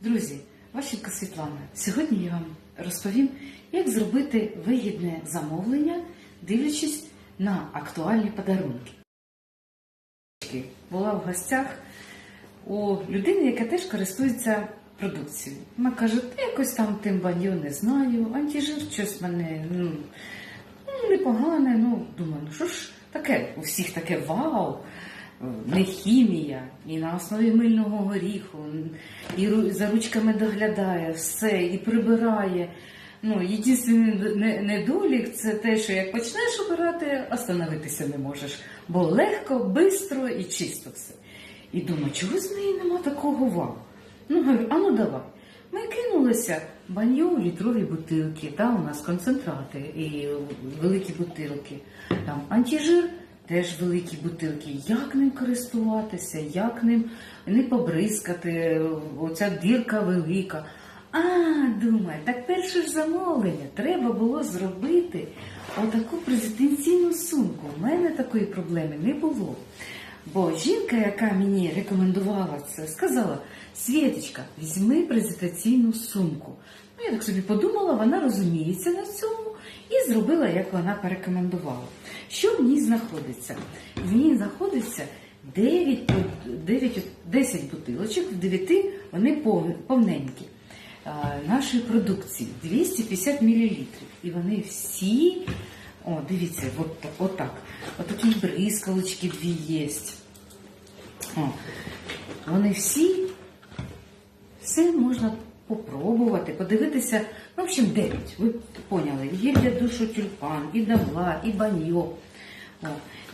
Друзі, Ващенко Світлана. Сьогодні я вам розповім, як зробити вигідне замовлення, дивлячись на актуальні подарунки. Була в гостях у людини, яка теж користується продукцією. Вона каже, якось там тим баньо не знаю, антижир щось мене ну, непогане. Ну, думаю, ну що ж таке? У всіх таке вау не хімія, і на основі мильного горіху, і за ручками доглядає все, і прибирає. Ну, єдиний не- недолік це те, що як почнеш обирати, остановитися не можеш. Бо легко, бистро і чисто все. І думаю, чого з неї нема такого вау? Ну, говорю, а ну давай. Ми кинулися баньо літрові бутилки, та, у нас концентрати і великі бутилки. Там антижир теж великі бутилки. Як ним користуватися, як ним не побризкати, оця дірка велика. А, думаю, так перше ж замовлення треба було зробити отаку презентаційну сумку. У мене такої проблеми не було. Бо жінка, яка мені рекомендувала це, сказала: Світочка, візьми презентаційну сумку. Ну, я так собі подумала, вона розуміється на цьому і зробила, як вона порекомендувала. Що в ній знаходиться? В ній знаходиться 9, 9, 10 бутилочок, в 9 вони повненькі нашої продукції 250 мл. І вони всі, о, дивіться, от, так- отак. Отакі бризкалочки дві є. О, вони всі, все можна попробувати, подивитися. В общем, 9. Ви поняли, є душу тюльпан, і давла, і баньо.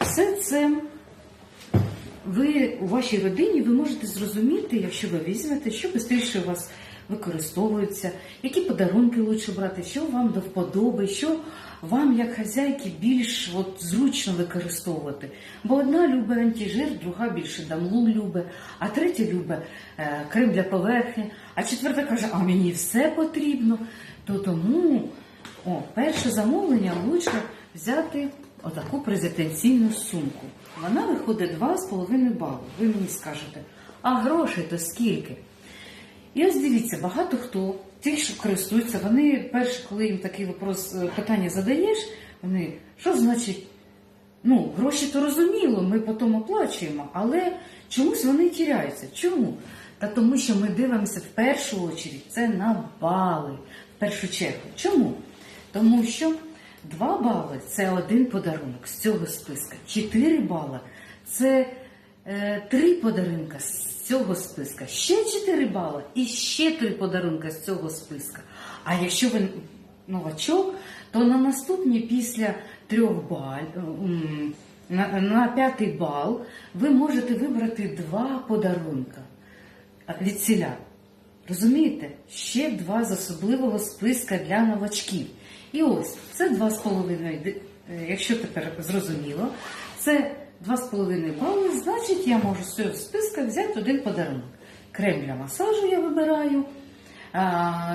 Все це ви у вашій родині ви можете зрозуміти, якщо ви візьмете, що швидше у вас використовується, які подарунки лучше брати, що вам до вподоби, що вам, як хазяйки, більш от, зручно використовувати. Бо одна любить антижир, друга більше дамлу любить, а третя любить е, крем для поверхні, а четверта каже, а мені все потрібно. То тому о, перше замовлення лучше взяти отаку презентаційну сумку. Вона виходить 2,5 бали. Ви мені скажете, а грошей то скільки? І ось дивіться, багато хто, ті, що користуються, вони перше, коли їм такий вопрос, е, питання задаєш, вони що значить, ну, гроші то розуміло, ми потім оплачуємо, але чомусь вони тіряються. Чому? Та тому, що ми дивимося в першу очередь це на бали, в першу чергу. Чому? Тому що 2 бали це один подарунок з цього списка, 4 бали це три подарунка з цього списка, ще 4 бали і ще три подарунка з цього списка. А якщо ви новачок, то на наступні після трьох баль, м, на, на п'ятий бал ви можете вибрати два подарунка від селян. Розумієте? Ще два з особливого списка для новачків. І ось це 2,5, ди- е, якщо тепер зрозуміло, це 2,5 бали, значить я можу з цього списка взяти один подарунок. Крем для масажу я вибираю.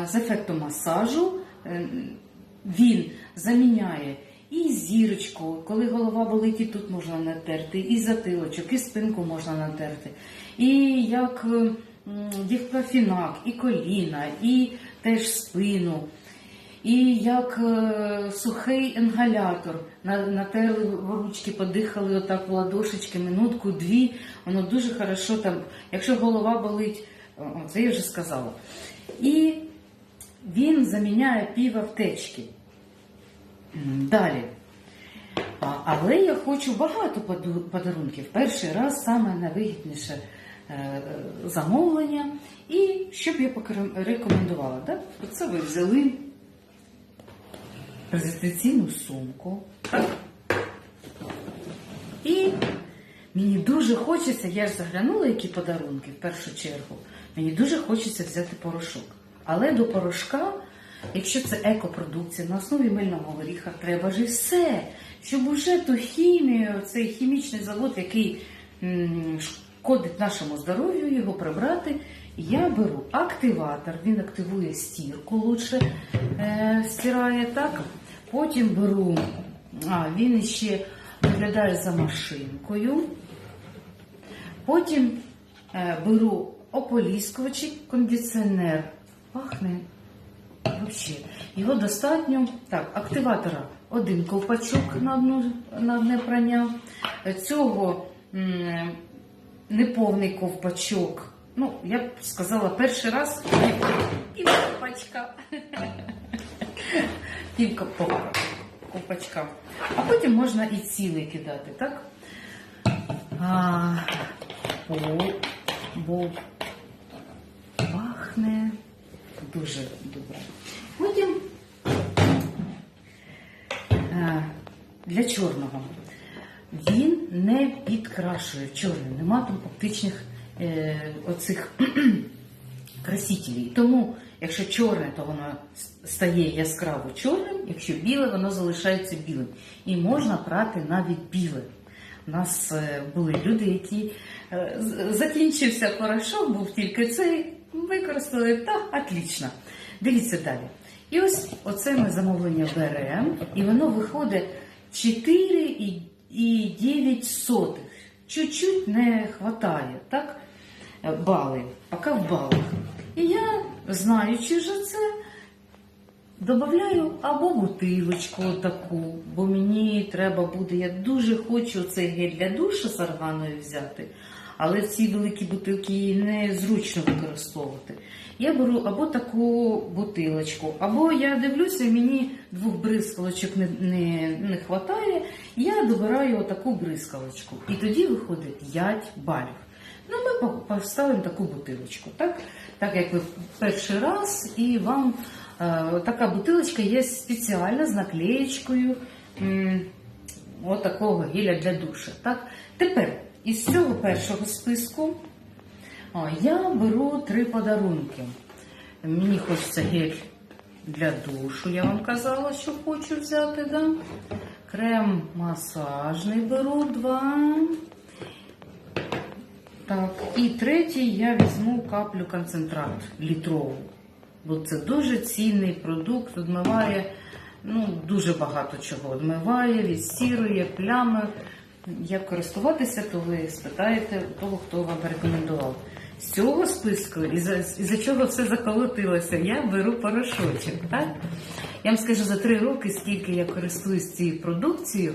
З ефектом масажу е, він заміняє і зірочку, коли голова болить, і тут можна натерти, і затилочок, і спинку можна натерти. І як е, і коліна, і теж спину. І як е, сухий інгалятор, На- натерли в ручки, подихали отак в ладошечки, минутку, дві, воно дуже хорошо там, якщо голова болить, це я вже сказала. І він заміняє пів аптечки. Далі. Але я хочу багато подарунків. Перший раз саме найвигідніше е, замовлення. І що б я рекомендувала? Да? Оце ви взяли презентаційну сумку. І мені дуже хочеться, я ж заглянула, які подарунки в першу чергу. Мені дуже хочеться взяти порошок. Але до порошка, якщо це екопродукція на основі мильного горіха, треба ж все, щоб уже ту хімію, цей хімічний завод, який шкодить нашому здоров'ю, його прибрати. Я беру активатор, він активує стірку, лучше е, стирає так. Потім беру, а, він ще доглядає за машинкою. Потім е, беру ополіскувач, кондиціонер. Пахне взагалі. Його достатньо. Так, активатора один ковпачок на, одну, на одне прання. Цього неповний ковпачок. Ну, я б сказала, перший раз пів ковпачка. Пів ковпачка. А потім можна і цілий кидати, так? А, о, бо пахне дуже добре. Потім е, для чорного. Він не підкрашує чорним, нема там оптичних е, оцих красителей. Тому, якщо чорне, то воно стає яскраво чорним, якщо біле, воно залишається білим. І можна прати навіть біле. У нас е, були люди, які е, закінчився порошок, був тільки цей, використали та отлично. Дивіться далі. І ось оце ми замовлення беремо, і воно виходить 4 і, і 9 сотих. Чуть-чуть не вистачає, так? Е, Бали, поки в балах. І я, знаючи вже це, додаю або бутилочку таку, бо мені треба буде, я дуже хочу цей гель для душу з органою взяти, але ці великі бутилки незручно використовувати. Я беру або таку бутилочку, або я дивлюся, мені двох бризкалочок не, не, не вистачає, я добираю отаку бризкалочку. І тоді виходить 5 балів. Ну, ми поставимо таку бутилочку, так? Так як ви перший раз, і вам е, така бутилочка є спеціальна з наклеєчкою отакого геля для душа. Так? Тепер із цього першого списку я беру три подарунки. Мені хочеться гель для душу, я вам казала, що хочу взяти. Да? Крем масажний беру два. Так, і третій я візьму каплю концентрат літрову. Бо це дуже цінний продукт, відмиває ну, дуже багато чого. Відмиває, відстірує, плями. Як користуватися, то ви спитаєте того, хто вам рекомендував. З цього списку, і за, і за чого все заколотилося, я беру порошочок. Так? Я вам скажу, за три роки, скільки я користуюсь цією продукцією,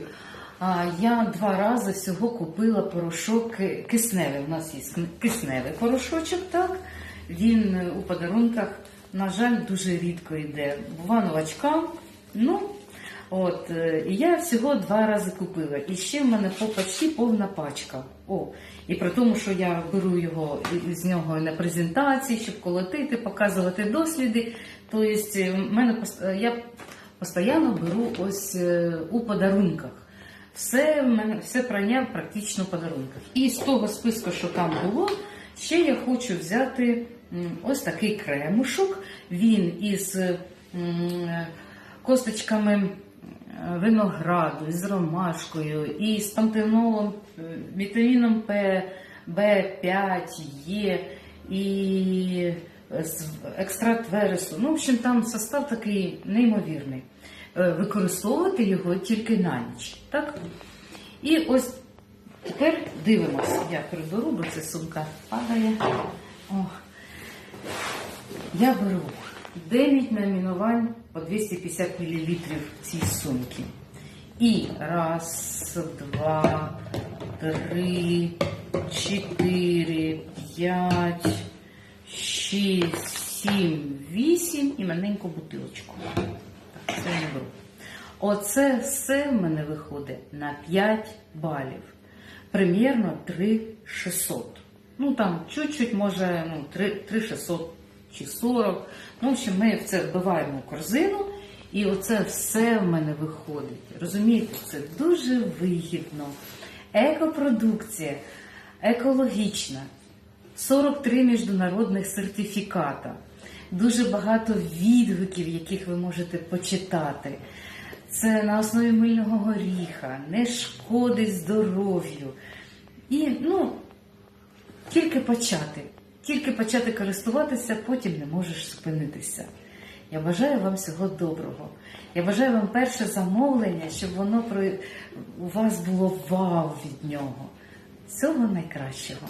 я два рази всього купила порошок кисневий. У нас є кисневий порошочок, так? Він у подарунках, на жаль, дуже рідко йде. Бува новачкам. Ну, от, е, і я всього два рази купила. І ще в мене по почти повна пачка. О, і при тому, що я беру його з нього на презентації, щоб колотити, показувати досліди. Тобто, е, в мене е, я постійно беру ось у подарунках. Все, все прання практично в подарунках. І з того списку, що там було, ще я хочу взяти ось такий кремушок. Він із косточками винограду, із ромашкою, і з пантенолом, е, вітаміном П, В5, Е, і з екстракт вересу. Ну, в общем, там состав такий неймовірний. Е, Використовувати його тільки на ніч. Так? І ось тепер дивимося. Я приберу, бо це сумка падає. О. Я беру 9 номінувань по 250 мл цієї сумки. І раз, два, три, чотири, п'ять, шість, сім, вісім і маленьку бутилочку. Так, це я беру. Оце все в мене виходить на 5 балів. Примірно 3600. Ну там чуть-чуть може ну, 3, 3600 чи 40. Ну, в общем, ми це вбиваємо в корзину, і оце все в мене виходить. Розумієте, це дуже вигідно. Екопродукція, екологічна, 43 міжнародних сертифіката, дуже багато відгуків, яких ви можете почитати. Це на основі мильного горіха, не шкодить здоров'ю. І ну, тільки почати, тільки почати користуватися, потім не можеш зупинитися. Я бажаю вам всього доброго. Я бажаю вам перше замовлення, щоб воно про у вас було вау від нього. Всього найкращого.